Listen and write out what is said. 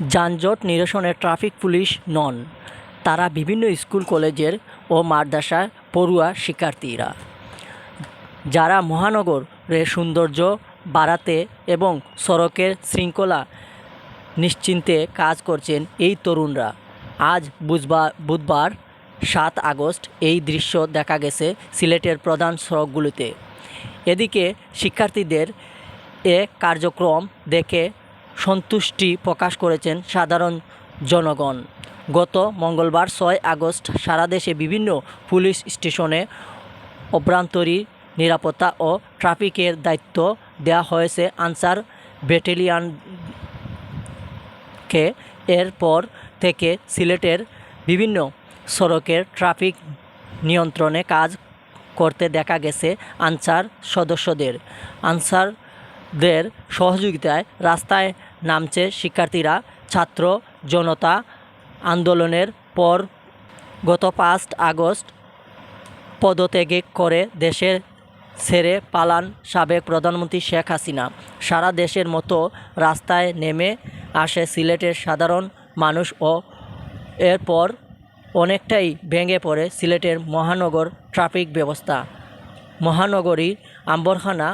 যানজট নিরসনে traffic police নন। তারা বিভিন্ন স্কুল, কলেজের ও মাদ্রাসার পড়ুয়া শিক্ষার্থীরা। যারা মহানগরের সৌন্দর্য বাড়াতে এবং সড়কের শৃঙ্খলা নিশ্চিন্তে কাজ করছেন এই তরুণরা। আজ বুধবার বুধবার সাত আগস্ট এই দৃশ্য দেখা গেছে সিলেটের প্রধান সড়কগুলিতে। এদিকে শিক্ষার্থীদের এ কার্যক্রম দেখে সন্তুষ্টি প্রকাশ করেছেন সাধারণ জনগণ। গত মঙ্গলবার ছয় আগস্ট সারা দেশে বিভিন্ন পুলিশ স্টেশনে অভ্যন্তরীণ নিরাপত্তা ও ট্রাফিকের দায়িত্ব দেওয়া হয়েছে। আনসার ব্যাটালিয়নকে এরপর থেকে সিলেটের বিভিন্ন সড়কের ট্রাফিক নিয়ন্ত্রণে কাজ করতে দেখা গেছে আনসার সদস্যদের। আনসারদের সহযোগিতায় রাস্তায় নামছে শিক্ষার্থীরা। ছাত্র জনতা আন্দোলনের পর গত পাঁচ আগস্ট পদত্যাগে করে দেশের ছেড়ে পালান সাবেক প্রধানমন্ত্রী শেখ হাসিনা। সারা দেশের মতো রাস্তায় নেমে আসে সিলেটের সাধারণ মানুষ ও এরপর অনেকটাই ভেঙে পড়ে সিলেটের মহানগর ট্রাফিক ব্যবস্থা। মহানগরী আম্বরখানা